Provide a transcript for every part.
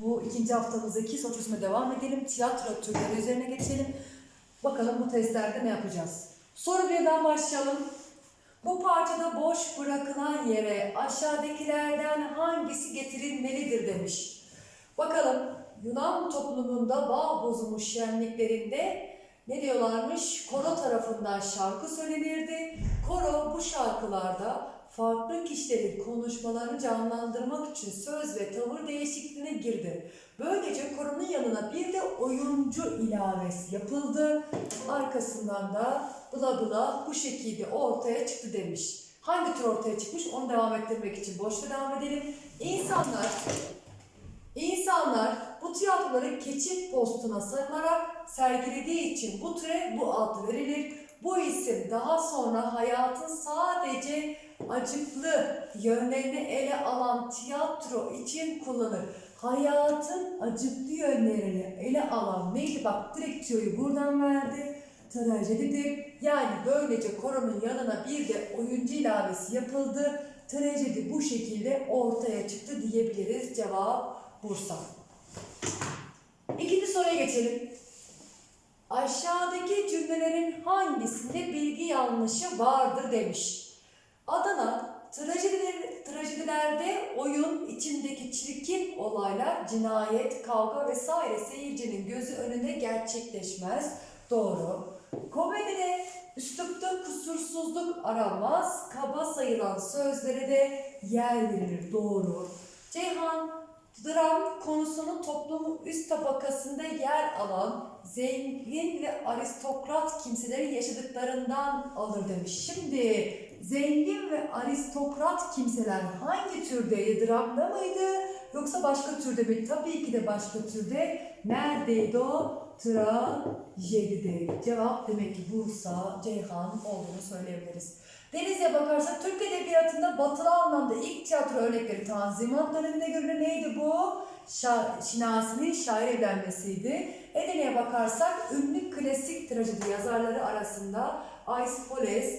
Bu ikinci haftamızdaki çözüme devam edelim. Tiyatro türleri üzerine geçelim. Bakalım bu testlerde ne yapacağız? Soru birden başlayalım. Bu parçada boş bırakılan yere aşağıdakilerden hangisi getirilmelidir demiş. Bakalım Yunan toplumunda bağ bozulmuş şenliklerinde ne diyorlarmış? Koro tarafından şarkı söylenirdi. Koro bu şarkılarda farklı kişilerin konuşmalarını canlandırmak için söz ve tavır değişikliğine girdi. Böylece koronun yanına bir de oyuncu ilavesi yapıldı. Arkasından da bla bla bu şekilde ortaya çıktı demiş. Hangi tür ortaya çıkmış onu devam ettirmek için boşta devam edelim. İnsanlar İnsanlar bu tiyatroları keçi postuna sarılarak sergilediği için bu türe bu ad verilir. Bu isim daha sonra hayatın sadece acıklı yönlerini ele alan tiyatro için kullanılır. Hayatın acıklı yönlerini ele alan neydi? Bak direkt tüyoyu buradan verdi. Trajedidir. Yani böylece koronun yanına bir de oyuncu ilavesi yapıldı. Trajedi bu şekilde ortaya çıktı diyebiliriz. Cevap Bursa. İkinci soruya geçelim. Aşağıdaki cümlelerin hangisinde bilgi yanlışı vardır demiş. Adana trajediler, trajedilerde oyun içindeki çirkin olaylar, cinayet, kavga vesaire seyircinin gözü önünde gerçekleşmez. Doğru. Komedide üslupta kusursuzluk aranmaz, kaba sayılan sözlere de yer verilir. Doğru. Ceyhan Dram konusunun toplumun üst tabakasında yer alan zengin ve aristokrat kimselerin yaşadıklarından alır demiş. Şimdi zengin ve aristokrat kimseler hangi türdeydi? Dramda mıydı? Yoksa başka türde mi? Tabii ki de başka türde. Neredeydi o? Trajedide. Cevap demek ki Bursa, Ceyhan olduğunu söyleyebiliriz. Deniz'e bakarsak Türk Edebiyatı'nda batılı anlamda ilk tiyatro örnekleri Tanzimat döneminde görülür. Neydi bu? Şa Şinasi'nin şair evlenmesiydi. Edirne'ye bakarsak ünlü klasik trajedi yazarları arasında Aeschylus,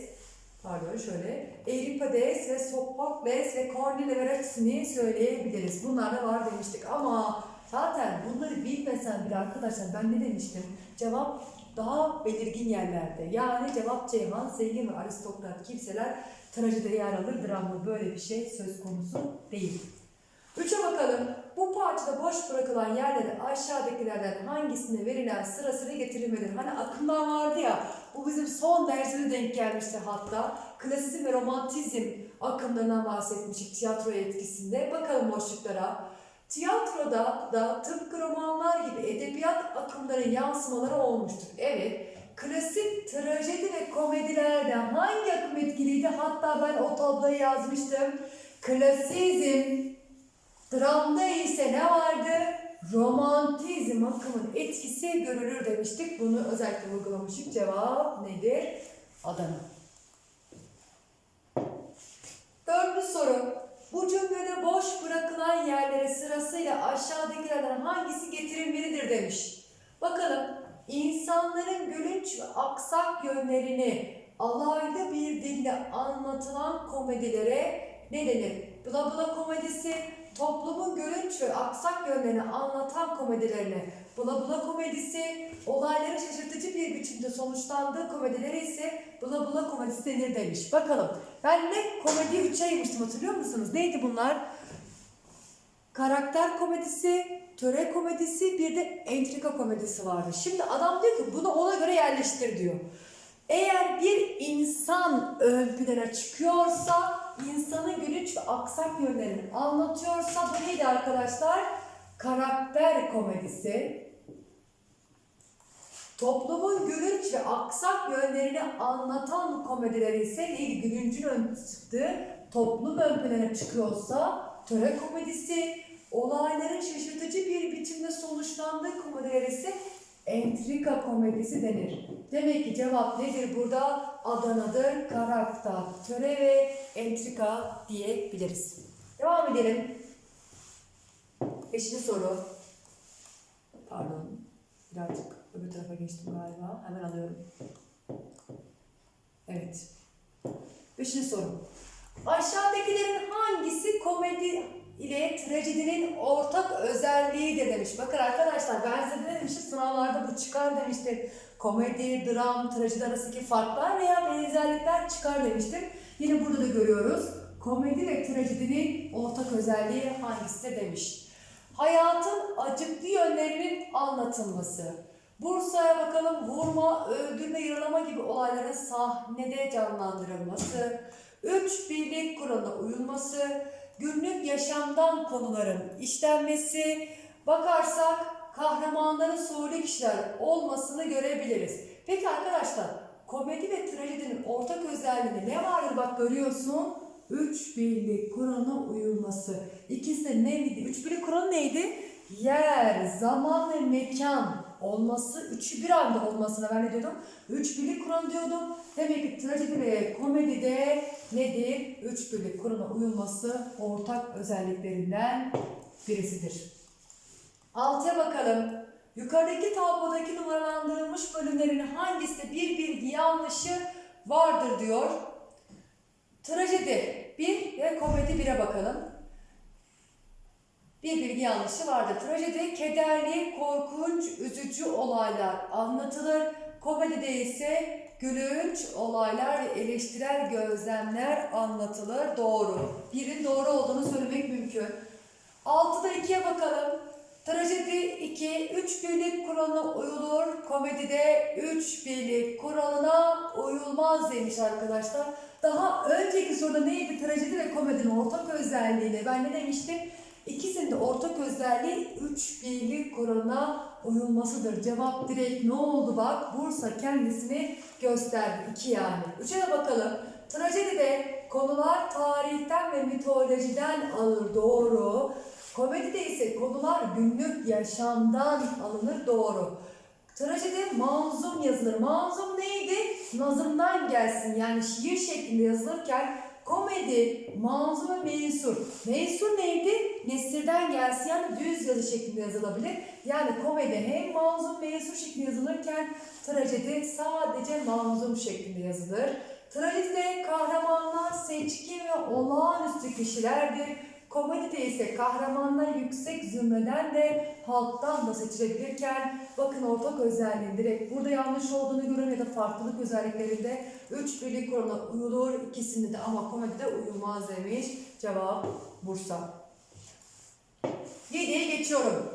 pardon şöyle, Euripides ve Sophokles ve Corneille Veracini söyleyebiliriz. Bunlar da var demiştik ama zaten bunları bilmesen bile arkadaşlar ben ne demiştim? Cevap daha belirgin yerlerde. Yani cevap Ceyhan, zengin ve aristokrat kimseler trajedide yer alır. Dramda böyle bir şey söz konusu değil. Üçe bakalım. Bu parçada boş bırakılan yerlere aşağıdakilerden hangisine verilen sırasıyla getirilmelidir? Hani akımlar vardı ya, bu bizim son dersine denk gelmişti hatta. Klasizm ve romantizm akımlarından bahsetmiştik tiyatro etkisinde. Bakalım boşluklara. Tiyatroda da tıpkı romanlar gibi edebiyat akımlarının yansımaları olmuştur. Evet, klasik trajedi ve komedilerden hangi akım etkiliydi? Hatta ben o tabloyu yazmıştım. Klasizm, dramda ise ne vardı? Romantizm akımın etkisi görülür demiştik. Bunu özellikle vurgulamıştık. Cevap nedir? Adana. Dördüncü soru. Bu cümlede boş bırakılan yerlere sırasıyla aşağıdakilerden hangisi getirilmelidir demiş. Bakalım insanların gülünç ve aksak yönlerini alaylı bir dille anlatılan komedilere ne denir? Bla bla komedisi toplumun gülünç ve aksak yönlerini anlatan komedilerine bla bla komedisi olayların şaşırtıcı bir biçimde sonuçlandığı komedilere ise bla bla komedisi denir demiş. Bakalım ben ne komediyi üçe ayırmıştım hatırlıyor musunuz? Neydi bunlar? Karakter komedisi, töre komedisi, bir de entrika komedisi vardı. Şimdi adam diyor ki bunu ona göre yerleştir diyor. Eğer bir insan ön plana çıkıyorsa, insanın gülünç ve aksak yönlerini anlatıyorsa bu neydi arkadaşlar? Karakter komedisi. Toplumun gülünç ve aksak yönlerini anlatan komediler ise neydi? Gülüncün ön çıktığı toplum ön plana çıkıyorsa töre komedisi, olayların şaşırtıcı bir biçimde sonuçlandığı komediler ise entrika komedisi denir. Demek ki cevap nedir burada? Adana'dır, karakter, töre ve entrika diyebiliriz. Devam edelim. Beşinci soru. Pardon. Birazcık öbür tarafa geçtim galiba. Hemen alıyorum. Evet. Beşinci soru. Aşağıdakilerin hangisi komedi ile trajedinin ortak özelliği de demiş. Bakın arkadaşlar ben size de demiştim sınavlarda bu çıkar demiştim. Komedi, dram, trajedi arasındaki farklar veya benzerlikler çıkar demiştim. Yine burada da görüyoruz. Komedi ve trajedinin ortak özelliği hangisi demiş. Hayatın acıklı yönlerinin anlatılması. Bursa'ya bakalım vurma, öldürme, yaralama gibi olayların sahnede canlandırılması, üç birlik kuralına uyulması, günlük yaşamdan konuların işlenmesi, bakarsak kahramanların soylu kişiler olmasını görebiliriz. Peki arkadaşlar komedi ve trajedinin ortak özelliği ne vardır bak görüyorsun? Üç birlik kuralına uyulması. İkisi de neydi? Üç birlik kuralı neydi? Yer, zaman ve mekan olması, üçü bir anda olmasına ben ne diyordum? Üç birlik kural diyordum. Demek ki trajedi ve komedide nedir? Üç birlik kurala uyulması ortak özelliklerinden birisidir. Altıya bakalım. Yukarıdaki tablodaki numaralandırılmış bölümlerin hangisinde bir bilgi yanlışı vardır diyor. Trajedi 1 ve komedi 1'e bakalım. Bir bilgi yanlışı vardır. Trajedi kederli, korkunç, üzücü olaylar anlatılır. Komedide ise gülünç olaylar ve eleştirel gözlemler anlatılır. Doğru. Birin doğru olduğunu söylemek mümkün. 6'da 2'ye bakalım. Trajedi 2, 3 birlik kuralına uyulur. Komedide 3 birlik kuralına uyulmaz demiş arkadaşlar. Daha önceki soruda neydi? Trajedi ve komedinin ortak özelliğiyle. Ben ne demiştim? İkisinin de ortak özelliği 3 birlik kuralına uyulmasıdır. Cevap direkt ne oldu bak? Bursa kendisini gösterdi. 2 yani. 3'e de bakalım. Trajedide konular tarihten ve mitolojiden alır. Doğru. Komedide ise konular günlük yaşamdan alınır. Doğru. Trajedi manzum yazılır. Manzum neydi? Nazımdan gelsin. Yani şiir şeklinde yazılırken komedi manzum ve mensur. Mensur neydi? Nesirden gelsin yani düz yazı şeklinde yazılabilir. Yani komedi hem manzum mensur şeklinde yazılırken trajedi sadece manzum şeklinde yazılır. Trajedide kahramanlar seçkin ve olağanüstü kişilerdir. Komedide ise kahramanlar yüksek zümreden de halktan da seçilebilirken bakın ortak özelliğin direkt burada yanlış olduğunu görün ya da farklılık özelliklerinde üç birlik kuralına uyulur ikisinde de ama komedide uyulmaz demiş. Cevap Bursa. 7'ye geçiyorum.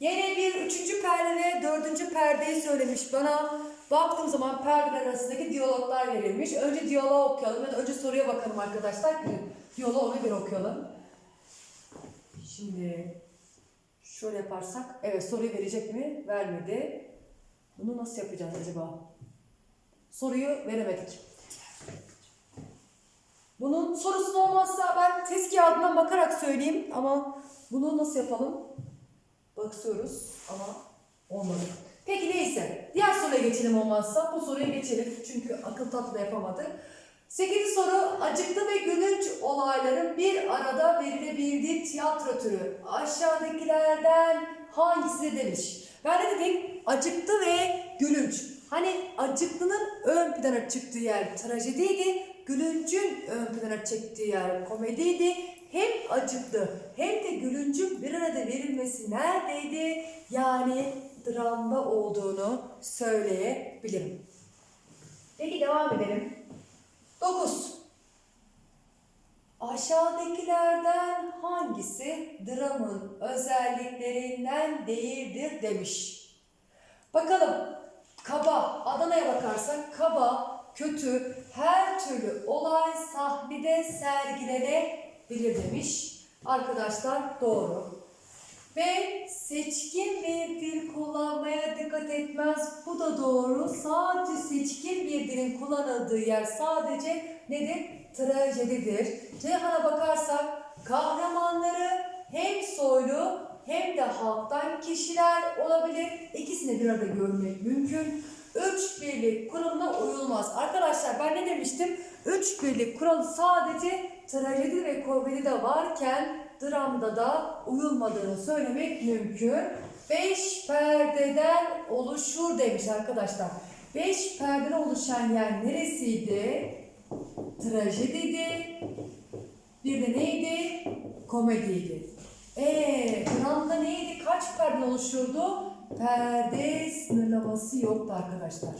Yine bir üçüncü perde ve dördüncü perdeyi söylemiş bana. Baktığım zaman perdeler arasındaki diyaloglar verilmiş. Önce diyaloğu okuyalım ya da önce soruya bakalım arkadaşlar. Diyaloğu ona göre okuyalım. Şimdi şöyle yaparsak, evet soruyu verecek mi? Vermedi. Bunu nasıl yapacağız acaba? Soruyu veremedik. Bunun sorusu olmazsa ben test kağıdından bakarak söyleyeyim ama bunu nasıl yapalım? Bakıyoruz ama olmadı. Peki neyse. Diğer soruya geçelim olmazsa. Bu soruya geçelim. Çünkü akıl tatlı yapamadık. 8. soru acıklı ve gülünç olayların bir arada verilebildiği tiyatro türü aşağıdakilerden hangisi demiş. Ben de dedim acıklı ve gülünç. Hani acıklının ön plana çıktığı yer trajediydi, gülüncün ön plana çıktığı yer komediydi. Hem acıklı hem de gülüncün bir arada verilmesi neredeydi? Yani dramda olduğunu söyleyebilirim. Peki devam edelim. 9. Aşağıdakilerden hangisi dramın özelliklerinden değildir demiş. Bakalım kaba, Adana'ya bakarsak kaba, kötü, her türlü olay sahnede sergilenebilir demiş. Arkadaşlar doğru. Ve seçkin bir dil kullanmaya dikkat etmez. Bu da doğru. Sadece seçkin bir dilin kullanıldığı yer sadece nedir? Trajedidir. Ceyhan'a bakarsak kahramanları hem soylu hem de halktan kişiler olabilir. İkisini bir arada görmek mümkün. Üç birlik kuralına uyulmaz. Arkadaşlar ben ne demiştim? Üç birlik kuralı sadece trajedi ve komedide varken dramda da uyulmadığını söylemek mümkün. Beş perdeden oluşur demiş arkadaşlar. Beş perdeden oluşan yer neresiydi? Trajediydi. Bir de neydi? Komediydi. Eee dramda neydi? Kaç perde oluşuyordu? Perde sınırlaması yoktu arkadaşlar.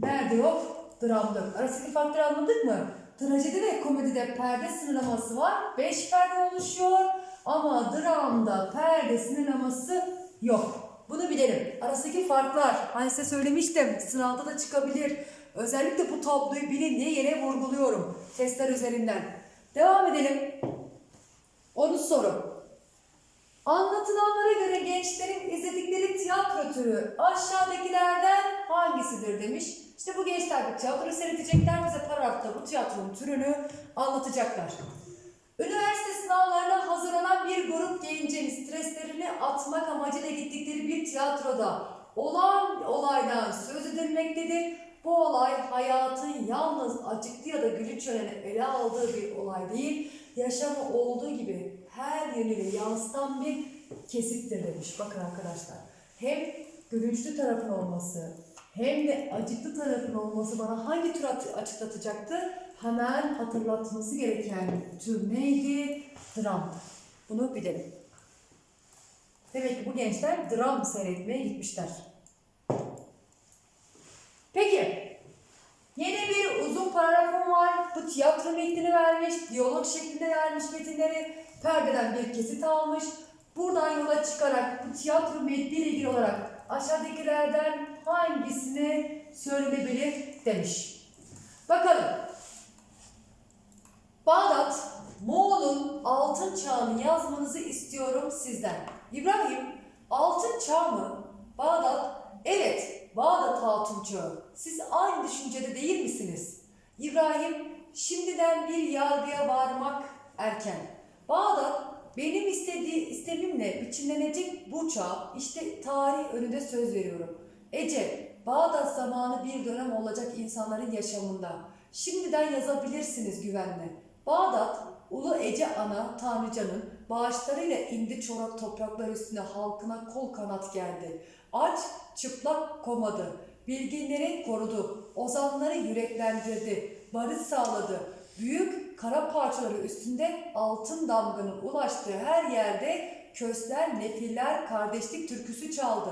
Nerede yok? Dramda yok. Arasındaki farkları anladık mı? Trajedi ve komedide perde sınırlaması var. 5 perde oluşuyor. Ama dramda perde sınırlaması yok. Bunu bilelim. Arasındaki farklar. Hani size söylemiştim. Sınavda da çıkabilir. Özellikle bu tabloyu bilin diye yine vurguluyorum. Testler üzerinden. Devam edelim. 10. soru. Anlatılanlara göre gençlerin izledikleri tiyatro türü aşağıdakilerden hangisidir demiş. İşte bu gençler bir tiyatro seyredecekler bize paragrafta bu tiyatronun türünü anlatacaklar. Üniversite sınavlarına hazırlanan bir grup gencin streslerini atmak amacıyla gittikleri bir tiyatroda olan olaydan söz edilmektedir. Bu olay hayatın yalnız acıklı ya da gülünç yönünü ele aldığı bir olay değil, yaşamı olduğu gibi her yönüyle yansıtan bir kesittir demiş. Bakın arkadaşlar, hem gülünçlü tarafın olması, hem de acıklı tarafın olması bana hangi tür at- açıklatacaktı? Hemen hatırlatması gereken tür neydi? Dram. Bunu bilelim. Demek ki bu gençler dram seyretmeye gitmişler. Peki, yeni bir uzun paragrafım var. Bu tiyatro metnini vermiş, diyalog şeklinde vermiş metinleri. Perdeden bir kesit almış. Buradan yola çıkarak bu tiyatro metniyle ilgili olarak aşağıdakilerden hangisini söylenebilir demiş. Bakalım. Bağdat, Moğol'un altın çağını yazmanızı istiyorum sizden. İbrahim, altın çağ mı? Bağdat, evet, Bağdat altın çağı. Siz aynı düşüncede değil misiniz? İbrahim, şimdiden bir yargıya varmak erken. Bağdat, benim istediği istemimle biçimlenecek bu çağ, işte tarih önünde söz veriyorum. Ece, Bağdat zamanı bir dönem olacak insanların yaşamında. Şimdiden yazabilirsiniz güvenle. Bağdat, Ulu Ece Ana Tanrıcanın bağışlarıyla indi çorak topraklar üstüne halkına kol kanat geldi. Aç, çıplak komadı. Bilginleri korudu. Ozanları yüreklendirdi. Barış sağladı. Büyük kara parçaları üstünde altın damganın ulaştığı her yerde kösler, nefiller, kardeşlik türküsü çaldı.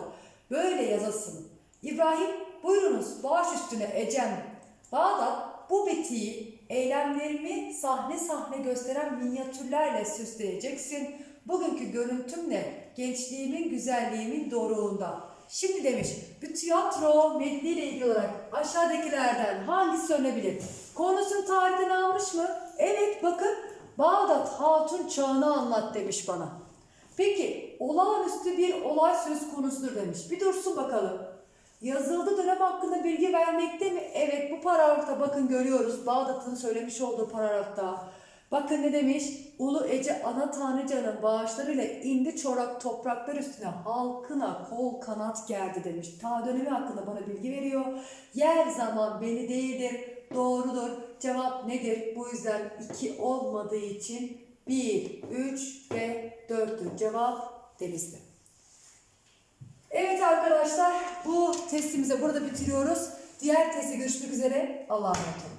Böyle yazasın. İbrahim buyurunuz baş üstüne Ecem. Bağdat bu betiği eylemlerimi sahne sahne gösteren minyatürlerle süsleyeceksin. Bugünkü görüntümle gençliğimin güzelliğimin doruğunda. Şimdi demiş, bir tiyatro metniyle ilgili olarak aşağıdakilerden hangisi söylenebilir? Konusunu tarihten almış mı? Evet bakın Bağdat Hatun çağını anlat demiş bana. Peki olağanüstü bir olay söz konusudur demiş. Bir dursun bakalım. Yazıldığı dönem hakkında bilgi vermekte mi? Evet bu paragrafta bakın görüyoruz. Bağdat'ın söylemiş olduğu paragrafta. Bakın ne demiş? Ulu Ece Ana Tanrıcanın bağışlarıyla indi çorak topraklar üstüne halkına kol kanat gerdi demiş. Ta dönemi hakkında bana bilgi veriyor. Yer zaman belli değildir. Doğrudur. Cevap nedir? Bu yüzden 2 olmadığı için 1, 3 ve 4'tür. Cevap Denizli. Evet arkadaşlar bu testimizi burada bitiriyoruz. Diğer testi görüşmek üzere. Allah'a emanet olun.